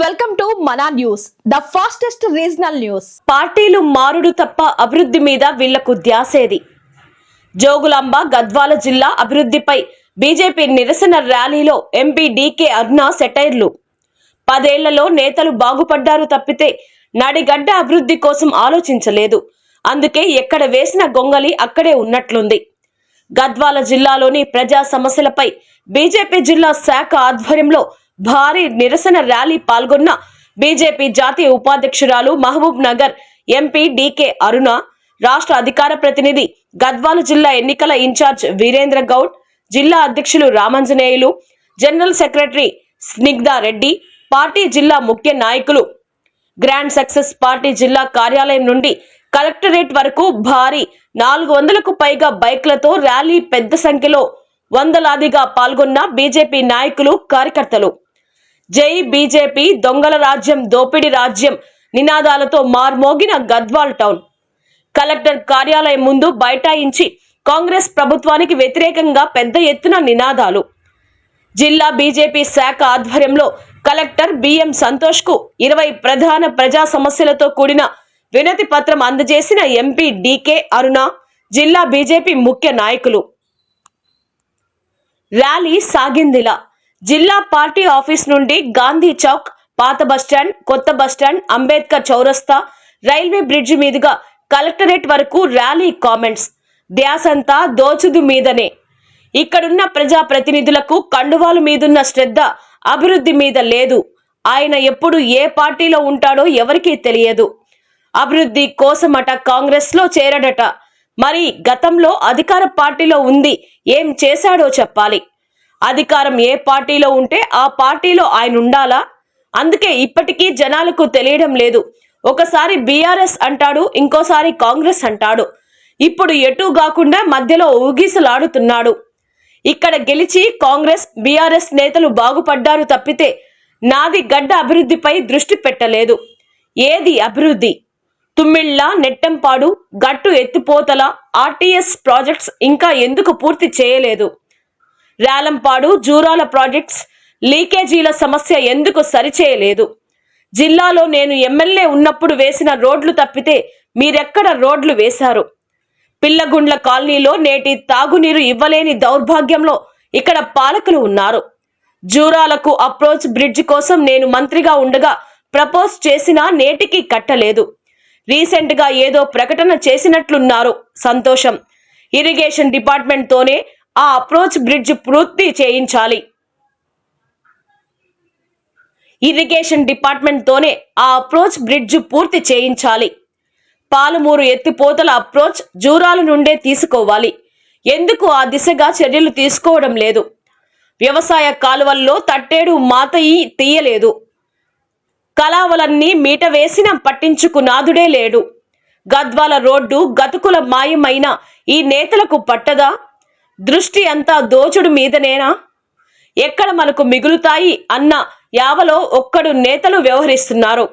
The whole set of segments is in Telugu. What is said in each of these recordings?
Welcome to Mana news the fastest regional news. పార్టీలు మారుడు తప్ప అభివృద్ధి మీద వీళ్ళకు ధ్యాసేది. జోగులాంబ గద్వాల జిల్లా అభివృద్ధిపై బీజేపీ నిరసన ర్యాలీలో ఎంపీ డీకే అరుణ సెటైర్లు. పదేళ్ళలో నేతలు బాగుపడ్డారు తప్పితే నడిగడ్డ అభివృద్ధి కోసం ఆలోచించలేదు. అందుకే ఎక్కడ వేసిన గొంగలి అక్కడే ఉన్నట్లుంది. గద్వాల జిల్లాలోని ప్రజా సమస్యలపై బీజేపీ జిల్లా శాఖ ఆధ్వర్యంలో భారీ నిరసన ర్యాలీ పాల్గొన్న బీజేపీ జాతీయ ఉపాధ్యక్షురాలు మహబూబ్ నగర్ ఎంపీ డీకే అరుణ రాష్ట్ర అధికార ప్రతినిధి గద్వాల జిల్లా ఎన్నికల ఇన్ఛార్జ్ వీరేంద్ర గౌడ్ జిల్లా అధ్యక్షులు Ramanjaneyulu general secretary Snigdha Reddy party జిల్లా ముఖ్య నాయకులు గ్రాండ్ సక్సెస్ పార్టీ జిల్లా కార్యాలయం నుండి కలెక్టరేట్ వరకు భారీ నాలుగు వందలకు పైగా బైక్లతో ర్యాలీ పెద్ద సంఖ్యలో వందలాదిగా పాల్గొన్న బీజేపీ నాయకులు కార్యకర్తలు. జై బీజేపీ దొంగల రాజ్యం దోపిడీ రాజ్యం నినాదాలతో మార్మోగిన గద్వాల్ టౌన్. కలెక్టర్ కార్యాలయం ముందు బైఠాయించి కాంగ్రెస్ ప్రభుత్వానికి వ్యతిరేకంగా పెద్ద ఎత్తున నినాదాలు. జిల్లా బీజేపీ శాఖ ఆధ్వర్యంలో కలెక్టర్ బిఎం సంతోష్కు ఇరవై ప్రధాన ప్రజా సమస్యలతో కూడిన వినతి పత్రం అందజేసిన ఎంపీ డీకే అరుణ జిల్లా బీజేపీ ముఖ్య నాయకులు. ర్యాలీ సాగిందిలా. జిల్లా పార్టీ ఆఫీస్ నుండి గాంధీ చౌక్ పాత బస్టాండ్ కొత్త బస్టాండ్ అంబేద్కర్ చౌరస్తా రైల్వే బ్రిడ్జి మీదుగా కలెక్టరేట్ వరకు ర్యాలీ కామెంట్స్. ధ్యాసంతా దోచుదు మీదనే. ఇక్కడున్న ప్రజా ప్రతినిధులకు కండువాలు మీదున్న శ్రద్ధ అభివృద్ధి మీద లేదు. ఆయన ఎప్పుడు ఏ పార్టీలో ఉంటాడో ఎవరికీ తెలియదు. అభివృద్ధి కోసమట కాంగ్రెస్లో చేరడట. మరి గతంలో అధికార పార్టీలో ఉంది. ఏం చేశాడో చెప్పాలి. అధికారం ఏ పార్టీలో ఉంటే ఆ పార్టీలో ఆయన ఉండాలా? అందుకే ఇప్పటికీ జనాలకు తెలియడం లేదు. ఒకసారి బీఆర్ఎస్ అంటాడు ఇంకోసారి కాంగ్రెస్ అంటాడు. ఇప్పుడు ఎటు కాకుండా మధ్యలో ఊగిసలాడుతున్నాడు. ఇక్కడ గెలిచి కాంగ్రెస్ బీఆర్ఎస్ నేతలు బాగుపడ్డారు తప్పితే నాది గడ్డ అభివృద్ధిపై దృష్టి పెట్టలేదు. ఏది అభివృద్ధి? తుమ్మిళ్ళ నెట్టంపాడు గట్టు ఎత్తిపోతల ఆర్టీఎస్ ప్రాజెక్ట్స్ ఇంకా ఎందుకు పూర్తి చేయలేదు? రేలంపాడు జూరాల ప్రాజెక్ట్స్ లీకేజీల సమస్య ఎందుకు సరిచేయలేదు? జిల్లాలో నేను ఎమ్మెల్యే ఉన్నప్పుడు వేసిన రోడ్లు తప్పితే మీరెక్కడ రోడ్లు వేశారు? పిల్లగుండ్ల కాలనీలో నేటి తాగునీరు ఇవ్వలేని దౌర్భాగ్యంలో ఇక్కడ పాలకులు ఉన్నారు. జూరాలకు అప్రోచ్ బ్రిడ్జ్ కోసం నేను మంత్రిగా ఉండగా ప్రపోజ్ చేసినా నేటికి కట్టలేదు. రీసెంట్గా ఏదో ప్రకటన చేసినట్లున్నారు సంతోషం. ఇరిగేషన్ డిపార్ట్మెంట్తోనే ఆ అప్రోచ్ బ్రిడ్జ్ పూర్తి చేయించాలి. ఇరిగేషన్ డిపార్ట్మెంట్తోనే ఆ అప్రోచ్ బ్రిడ్జ్ పూర్తి చేయించాలి. పాలమూరు ఎత్తిపోతల అప్రోచ్ జూరాల నుండే తీసుకోవాలి. ఎందుకు ఆ దిశగా చర్యలు తీసుకోవడం లేదు? వ్యవసాయ కాలువల్లో తట్టేడు మాతయి తీయలేదు. కళావలన్నీ మీట వేసిన పట్టించుకునాదుడే లేడు. గద్వాల రోడ్డు గతుకుల మాయమైన ఈ నేతలకు పట్టదా? దృష్టి అంతా దోచుడు మీదనేనా? ఎక్కడ మనకు మిగులుతాయి అన్న యావలో ఒక్కడు నేతలు వ్యవహరిస్తున్నారు.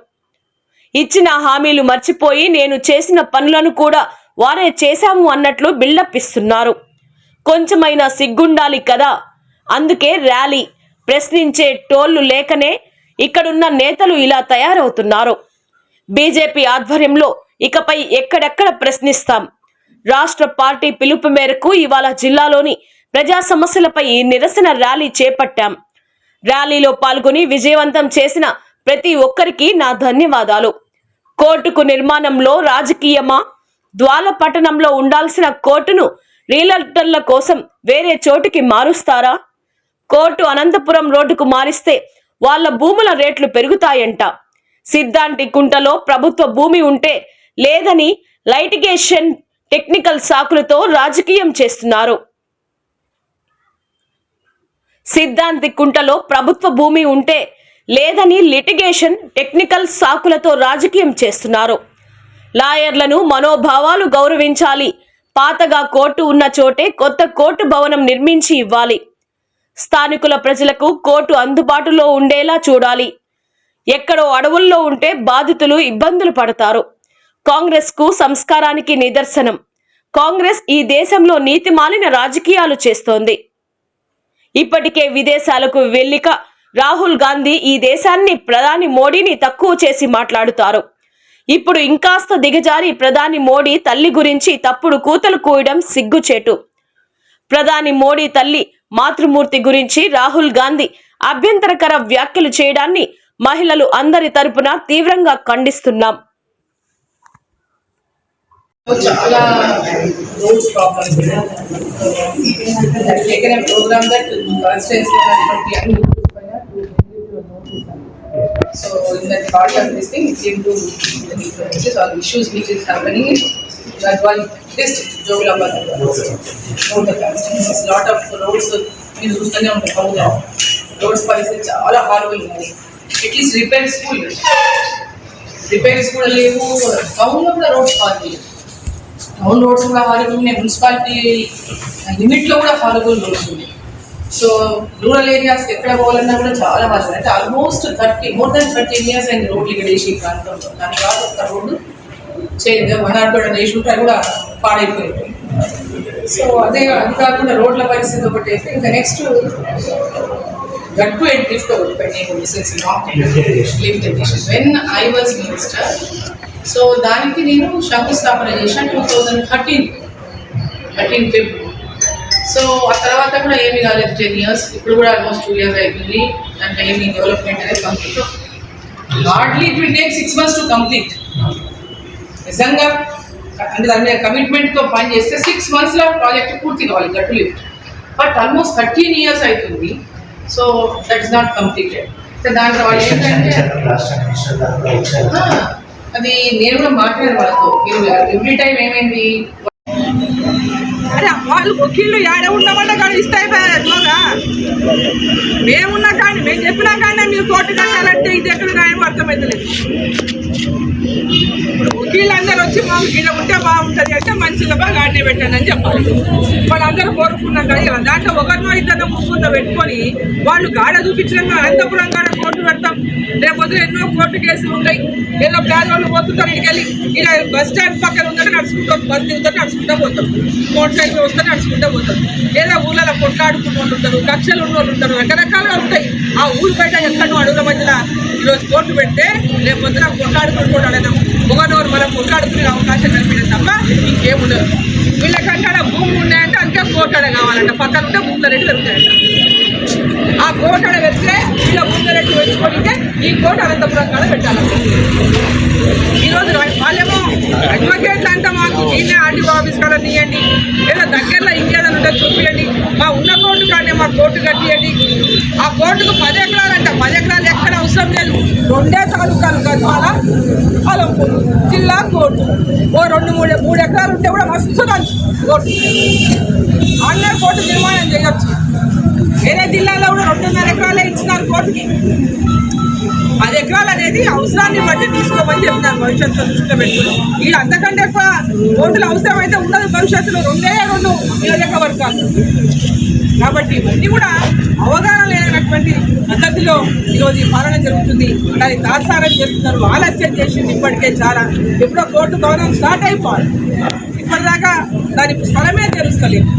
ఇచ్చిన హామీలు మర్చిపోయి నేను చేసిన పనులను కూడా వారే చేశాము అన్నట్లు బిల్డప్ ఇస్తున్నారు. కొంచెమైనా సిగ్గుండాలి కదా? అందుకే ర్యాలీ ప్రశ్నించే టోళ్ళు లేకనే ఇక్కడున్న నేతలు ఇలా తయారవుతున్నారు. బీజేపీ ఆధ్వర్యంలో ఇకపై ఎక్కడెక్కడ ప్రశ్నిస్తాం? రాష్ట్ర పార్టీ పిలుపు మేరకు ఇవాళ జిల్లాలోని ప్రజా సమస్యలపై ఈ నిరసన ర్యాలీ చేపట్టాం. ర్యాలీలో పాల్గొని విజయవంతం చేసిన ప్రతి ఒక్కరికి నా ధన్యవాదాలు. కోర్టుకు నిర్మాణంలో రాజకీయమా? ద్వాల పట్టణంలో ఉండాల్సిన కోర్టును రీలర్టర్ల కోసం వేరే చోటుకి మారుస్తారా? కోర్టు అనంతపురం రోడ్డుకు మారిస్తే వాళ్ళ భూముల రేట్లు పెరుగుతాయంట. సిద్ధాంతి కుంటలో ప్రభుత్వ భూమి ఉంటే లేదని లైటిగేషన్ టెక్నికల్ సాకులతో రాజకీయం చేస్తున్నారు. సిద్ధాంతి కుంటలో ప్రభుత్వ భూమి ఉంటే లేదని లిటిగేషన్ టెక్నికల్ సాకులతో రాజకీయం చేస్తున్నారు. లాయర్లను మనోభావాలు గౌరవించాలి. పాతగా కోర్టు ఉన్న చోటే కొత్త కోర్టు భవనం నిర్మించి ఇవ్వాలి. స్థానికుల ప్రజలకు కోర్టు అందుబాటులో ఉండేలా చూడాలి. ఎక్కడో అడవుల్లో ఉంటే బాధితులు ఇబ్బందులు పడతారు. కాంగ్రెస్కు సంస్కారానికి నిదర్శనం. కాంగ్రెస్ ఈ దేశంలో నీతిమాలిన రాజకీయాలు చేస్తోంది. ఇప్పటికే విదేశాలకు వెళ్ళిక రాహుల్ గాంధీ ఈ దేశాన్ని ప్రధాని మోడీని తక్కువ చేసి మాట్లాడుతారు. ఇప్పుడు ఇంకాస్త దిగజారి ప్రధాని మోడీ తల్లి గురించి తప్పుడు కూతలు కూయడం సిగ్గుచేటు. ప్రధాని మోడీ తల్లి మాతృమూర్తి గురించి రాహుల్ గాంధీ అభ్యంతరకర వ్యాఖ్యలు చేయడాన్ని మహిళలు అందరి తరపున తీవ్రంగా ఖండిస్తున్నాం. taken a program that constrains So in the part of this thing, it came to the differences or issues which is happening in that one district, Jogilamba. Road the constraints. lot of roads is used on the ground. Roads policy, all are harming. At least repair school. Repair school, all are harming. How long the roads are town roads కూడా హారబుల్ ఉన్నాయి మున్సిపాలిటీ లిమిట్లో కూడా హారబుల్ రోడ్స్ ఉన్నాయి. సో రూరల్ ఏరియాస్కి ఎక్కడ పోవాలన్నా కూడా చాలా హారబుల్ అంటే almost thirty more than thirteen years అయింది రోడ్లు ఇక్కడ వేసి ప్రాంతంలో. దాని కాదు ఒక్క రోడ్డు చేయదు వనార్పేట వేసి ఉంటే కూడా పాడైపోయింది. సో అదే అది కాకుండా రోడ్ల పరిస్థితి ఒకటి అయితే ఇంకా నెక్స్ట్ గట్టు ఎడ్ లిఫ్ట్ ఒకటి పెట్టేసి lift edition. When I was minister so దానికి నేను శంకుస్థాపన చేశాను two thousand thirteen thirteen fifth so ఆ తర్వాత కూడా ఏమీ కాలేదు టెన్ ఇయర్స్ ఇప్పుడు కూడా ఆల్మోస్ట్ టూ ఇయర్స్ అయిపోయింది. దాంట్లో ఏమీ డెవలప్మెంట్ అనేది complete hardly it will take six months to complete నిజంగా అంటే దాని మీద కమిట్మెంట్తో పని చేస్తే సిక్స్ మంత్స్లో ప్రాజెక్ట్ పూర్తి కావాలి Gattu lift but almost thirteen years అవుతుంది so that is not completed దాంట్లో వాళ్ళు ఏంటంటే ఆ, అది నేను కూడా మాట్లాడాను వాళ్ళతో. మీరు ఎవ్రీ టైం ఏమైంది? అరే వాళ్ళు కుక్కీళ్ళు ఏడ ఉండమన్నా కానీ ఇస్తాయి ఎట్లాగా? మేమున్నా కానీ మేము చెప్పినా కానీ మీరు కోర్టు కట్టాలంటే ఇది ఎక్కడ న్యాయం అర్థమవుతలేదు వీళ్ళందరూ వచ్చి మాకు వీళ్ళ ఉంటే బాగుంటుంది అంటే మంచిగా బాగా ఆడనే పెట్టండి అని చెప్పాలి. వాళ్ళందరూ కోరుకున్నాం కదా దాంట్లో ఒకరినో ఇద్దరు ముగ్గురినో పెట్టుకొని వాళ్ళు గాడ చూపించడం అనంతపురం కాడ కోర్టు పెడతాం? లేకపోతే ఎన్నో కోర్టు కేసులు ఉంటాయి. ఏదో పేదవాళ్ళు పోతుంటారు ఇక్కడికి వెళ్ళి. ఇలా బస్ స్టాండ్ పక్కన ఉందంటే నడుచుకుంటాం బస్ దిగుతారు నడుచుకుంటూ పోతాం. మోటార్ సైకిల్ వస్తే నడుచుకుంటూ పోతాం. లేదా ఊళ్ళలో కొట్లాడుకున్న వాళ్ళు ఉంటారు కక్షలు ఉన్న వాళ్ళు ఉంటారు రకరకాలుగా ఉంటాయి. ఆ ఊరు బయట ఎక్కడో అడుగుల మధ్యలో ఈరోజు కోర్టు పెడితే రేపు పొద్దున కొట్లాడుకుంటూ అడగడం ఒకనోరు మనం కొట్లాడుకునే అవకాశం కల్పించడం తప్ప ఇంకేముండదు వీళ్ళకంటే ఆడ భూములు ఉన్నాయంటే అంతే కోటాడ కావాలంట పక్కన ఉంటే భూముల రేటు పెరుగుతాయంట ఆ కోట వెళ్తే ఇలా భూముల రేటు ఈ కోట అనంతపురం కాడ పెట్టాలి. ఈరోజు వాళ్ళేమో అడ్వకేట్లు అంటే మాకు దీన్నే ఆర్టీ ఆఫీస్ కాడ తీయండి. లేదా దగ్గరలో ఇంకేదైనా ఉంటే చూపించండి మా ఉన్న కోర్టు కాడే మా కోర్టు కట్టియండి. ఆ కోర్టుకు పది ఎకరాలంట పది ఎకరాలు ఎక్కడ అవసరం లేదు. రెండే తాలూకాలు గద్వాల అలంపూర్ జిల్లా కోర్టు. ఓ రెండు మూడు మూడు ఎకరాలు ఉంటే కూడా మస్తు కోర్టు. ఆన్లైన్ కోర్టు నిర్మాణం చేయొచ్చు. వేరే జిల్లాలో కూడా రెండున్నర ఎకరాలే ఇచ్చినారు కోర్టుకి పది ఎకరాలు అనేది అవసరాన్ని బట్టి తీసుకోమని చెప్తున్నారు భవిష్యత్తులో దృష్టిలో పెట్టుకుని. ఇది అంతకంటే ఎక్కువ ఓటులు అవసరం అయితే ఉండదు భవిష్యత్తులో రెండే రెండు నియోజకవర్గాలు. కాబట్టి ఇవన్నీ కూడా అవగాహన లేనటువంటి పద్ధతిలో ఈరోజు ఈ పాలన జరుగుతుంది. దాన్ని తాత్సారం చేస్తున్నారు. ఆలస్యం చేసింది ఇప్పటికే చాలా. ఎప్పుడో కోర్టు భవనం స్టార్ట్ అయిపోవాలి. ఇప్పటిదాకా దాని స్థలమే తెలుస్తలేదు.